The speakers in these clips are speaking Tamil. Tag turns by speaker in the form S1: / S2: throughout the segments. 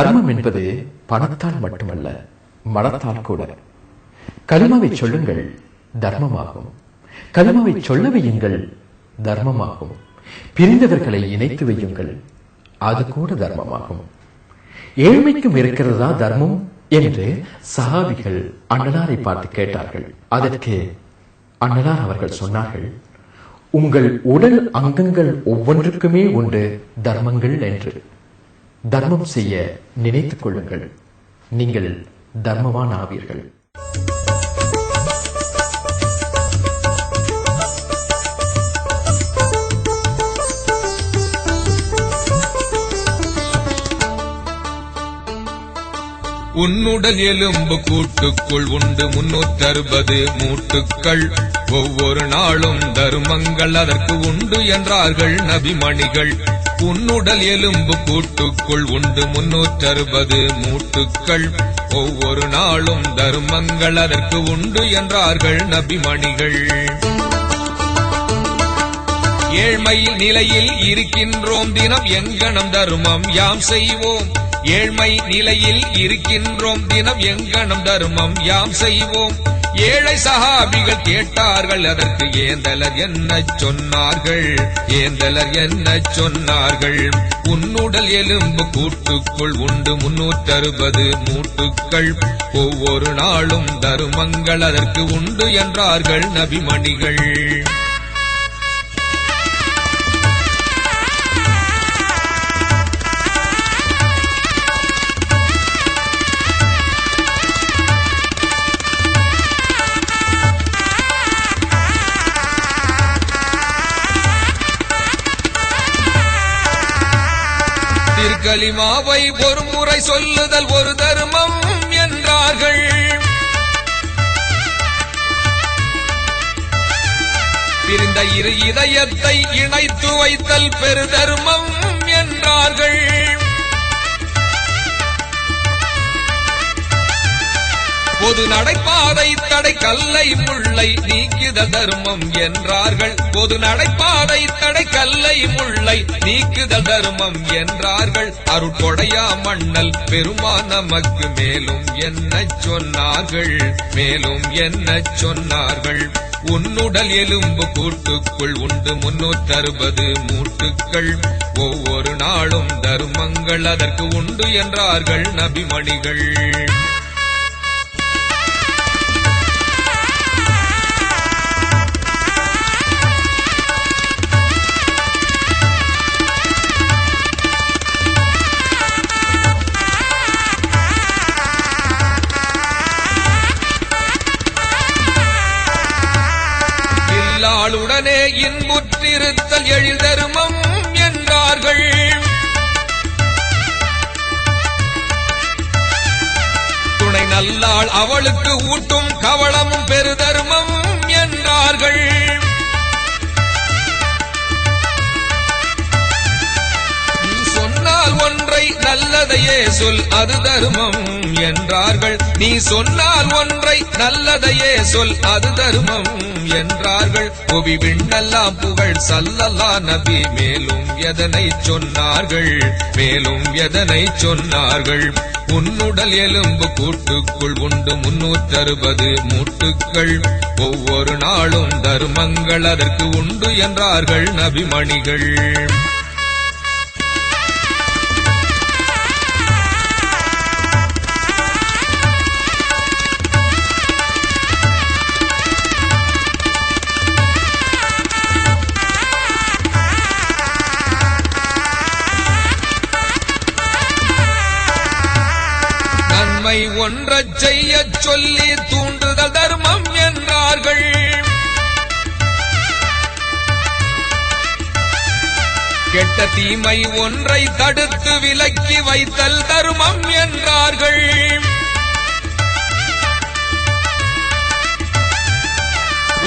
S1: தர்மம் என்பது பணத்தால் மட்டுமல்ல மனத்தால் கூட. கலிமாவை சொல்லுங்கள் தர்மமாகும். கலிமாவை சொல்ல வையுங்கள் தர்மமாகும். பிரிந்தவர்களை இணைத்து வையுங்கள் அது கூட தர்மமாகும். ஏழ்மைக்கும் இருக்கிறதா தர்மம் என்று சஹாபிகள் அண்ணலாரை பார்த்து கேட்டார்கள். அதற்கு அண்ணலார் அவர்கள் சொன்னார்கள் உங்கள் உடல் அங்கங்கள் ஒவ்வொன்றுக்குமே உண்டு தர்மங்கள் என்று. தர்மம் செய்ய நினைத்துக் கொள்ளுங்கள். நீங்கள் தர்மவான் ஆவீர்கள்.
S2: உன்னுடல் எலும்பு கூட்டுக்குள் உண்டு முன்னூற்றறுபது மூட்டுக்கள். ஒவ்வொரு நாளும் தர்மங்கள் அதற்கு உண்டு என்றார்கள் நபிமணிகள். உன்னுடல் எலும்பு கூட்டுக்குள் உண்டு முன்னூற்றறுபது மூட்டுக்கள். ஒவ்வொரு நாளும் தருமங்கள் அதற்கு உண்டு என்றார்கள் நபிமணிகள். ஏழ்மை நிலையில் இருக்கின்றோம் தினம் எங்கனம் தருமம் யாம் செய்வோம். ஏழ்மை நிலையில் இருக்கின்றோம் தினம் எங்கனம் தருமம் யாம் செய்வோம். ஏழை சஹாபிகள் கேட்டார்கள் அதற்கு ஏந்தலர் என்ன சொன்னார்கள்? ஏந்தலர் என்ன சொன்னார்கள்? உன்னுடல் எலும்பு கூட்டுக்குள் உண்டு முன்னூற்றறுபது மூட்டுக்கள். ஒவ்வொரு நாளும் தருமங்கள் அதற்கு உண்டு என்றார்கள் நபிமணிகள். கலிமாவை ஒரு முறை சொல்லுதல் ஒரு தர்மம் என்றார்கள். பிரிந்த இரு இதயத்தை இணைத்து வைத்தல் பெருதர்மம் பொது நடைபாதை தடை கல்லை முல்லை நீக்குத தர்மம் என்றார்கள். பொது நடைபாதை தடை கல்லை முல்லை நீக்குத தர்மம் என்றார்கள். அருட்கொடையா மண்ணல் பெருமா நமக்கு மேலும் என்ன சொன்னார்கள்? மேலும் என்ன சொன்னார்கள்? உன்னுடல் எலும்பு கூட்டுக்குள் உண்டு முன்னூற்றறுபது மூட்டுக்கள். ஒவ்வொரு நாளும் தர்மங்கள் அதற்கு உண்டு என்றார்கள் நபிமணிகள். இல்லாளுடனே இன்புற்றிருத்தல் எழுதருமம் என்றார்கள். துணை நல்லாள் அவளுக்கு ஊட்டும் கவளமும் பெருதர்மம் நல்லதையே சொல் அது தருமம் என்றார்கள். நீ சொன்னால் ஒன்றை நல்லதையே சொல் அது தருமம் என்றார்கள். புவி விண்ணெல்லாம் புகழ் சல்லல்லா நபி மேலும் எதனை சொன்னார்கள்? மேலும் எதனை சொன்னார்கள்? உன்னுடல் எலும்பு கூட்டுக்குள் உண்டு முன்னூற்றறுபது மூட்டுக்கள். ஒவ்வொரு நாளும் தர்மங்கள் அதற்கு உண்டு என்றார்கள் நபிமணிகள். ஒன்றச் செய்யச் சொல்லி தூண்டுதல் தர்மம் என்றார்கள். கெட்ட தீமை ஒன்றை தடுத்து விலக்கி வைத்தல் தர்மம் என்றார்கள்.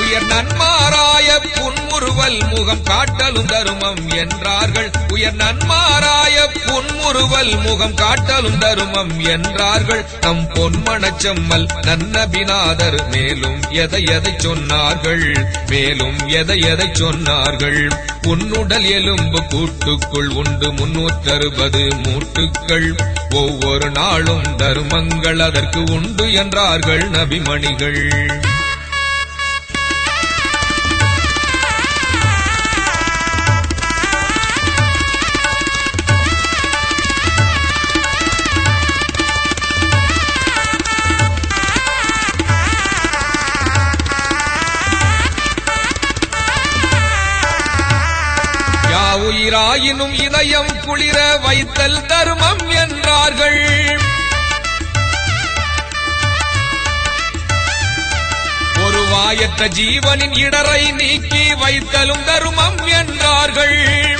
S2: உயர் நன்மாராய புன்முறுவல் முகம் காட்டலும் தருமம் என்றார்கள். உயர் நன்மாராய புன்முறுவல் முகம் காட்டலும் தருமம் என்றார்கள். நம் பொன்மணச்செம்மல் நன்னபிநாதர் மேலும் எதை எதை சொன்னார்கள்? மேலும் எதை எதை சொன்னார்கள்? உன்னுடல் எலும்பு கூட்டுக்குள் உண்டு முன்னூற்றறுபது மூட்டுக்கள். ஒவ்வொரு நாளும் தருமங்கள் அதற்கு உண்டு என்றார்கள் நபிமணிகள். ஆயினும் இதயம் குளிர வைத்தல் தர்மம் என்றார்கள். ஒரு வாயற்ற ஜீவனின் இடரை நீக்கி வைத்தலும் தருமம் என்றார்கள்.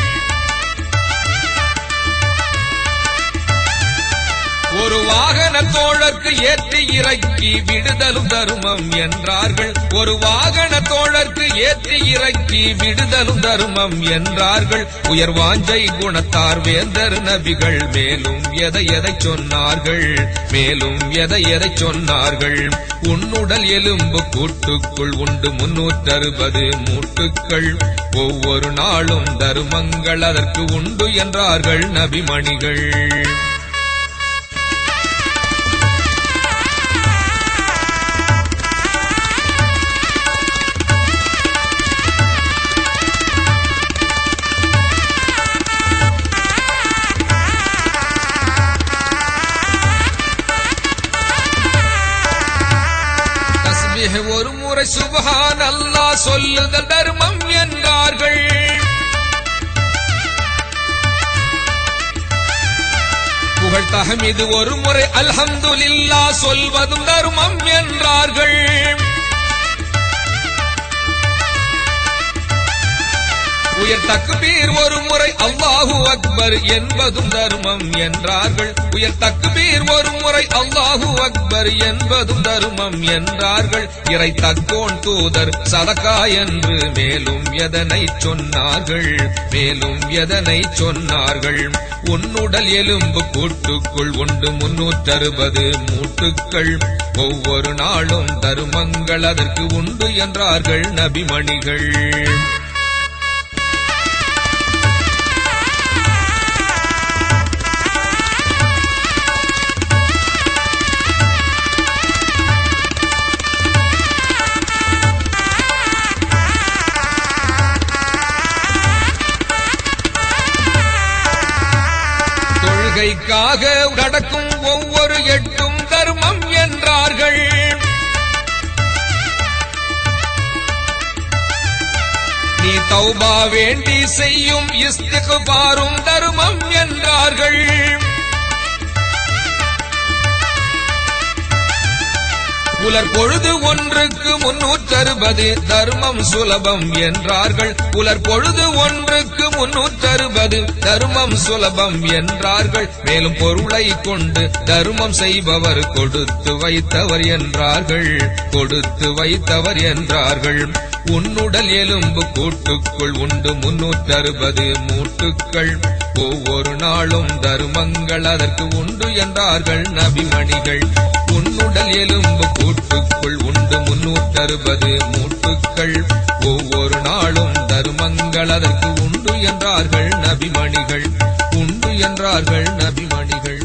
S2: ஒரு வாகன தோழர்க்கு ஏற்றி இறக்கி விடுதலும் தருமம் என்றார்கள். ஒரு வாகன தோழர்க்கு ஏற்றி இறக்கி விடுதலும் தருமம் என்றார்கள். உயர் வாஞ்சை குணத்தார் வேந்தர் நபிகள் மேலும் எதை எதை சொன்னார்கள்? மேலும் எதை எதை சொன்னார்கள்? உன்னுடல் எலும்பு கூட்டுக்குள் உண்டு முன்னூற்றறுபது மூட்டுக்கள். ஒவ்வொரு நாளும் தருமங்கள் அதற்கு உண்டு என்றார்கள் நபிமணிகள். முறை சுபஹான் அல்லாஹ் சொல்லுதல் தர்மம் என்றார்கள் புகழ்த்தகம் இது ஒரு முறை அல்ஹந்துலில்லா சொல்வதும் தர்மம் என்றார்கள். உயர் தக்குபீர் ஒரு முறை அல்லாஹு அக்பர் என்பதும் தர்மம் என்றார்கள். உயர் தக்குபீர் ஒரு முறை அல்லாஹு அக்பர் என்பதும் தர்மம் என்றார்கள். இறை தக்கோன் தூதர் சதக்கா என்று மேலும் எதனை சொன்னார்கள்? மேலும் எதனை சொன்னார்கள்? உன்னுடல் எலும்பு கூட்டுக்குள் உண்டு முன்னூற்றறுபது மூட்டுக்கள். ஒவ்வொரு நாளும் தருமங்கள் அதற்கு உண்டு என்றார்கள் நபிமணிகள். ஆக நடக்கும் ஒவ்வொரு எட்டும் தர்மம் என்றார்கள். நீ தௌபா வேண்டி செய்யும் இஸ்திக்பாரும் தர்மம் என்றார்கள். புலர் பொழுது ஒன்றுக்கு முன்னூற்றறுபது. தர்மம் சுலபம் என்றார்கள். புலர் பொழுது ஒன்றுக்கு முன்னூற்றறுபது. தர்மம் சுலபம் என்றார்கள். மேலும் பொருளை கொண்டு தர்மம் செய்பவர் கொடுத்து வைத்தவர் என்றார்கள். கொடுத்து வைத்தவர் என்றார்கள். உன்னுடல் எலும்பு கூட்டுக்குள் உண்டு முன்னூற்றறுபது மூட்டுக்கள். ஒவ்வொரு நாளும் தருமங்கள் அதற்கு உண்டு என்றார்கள் நபிமணிகள். உன்னுடல் எலும்பு கூட்டுக்குள் உண்டு முன்னூற்றறுபது மூட்டுக்கள். ஒவ்வொரு நாளும் தருமங்கள் அதற்கு உண்டு என்றார்கள் நபிமணிகள். உண்டு என்றார்கள் நபிமணிகள்.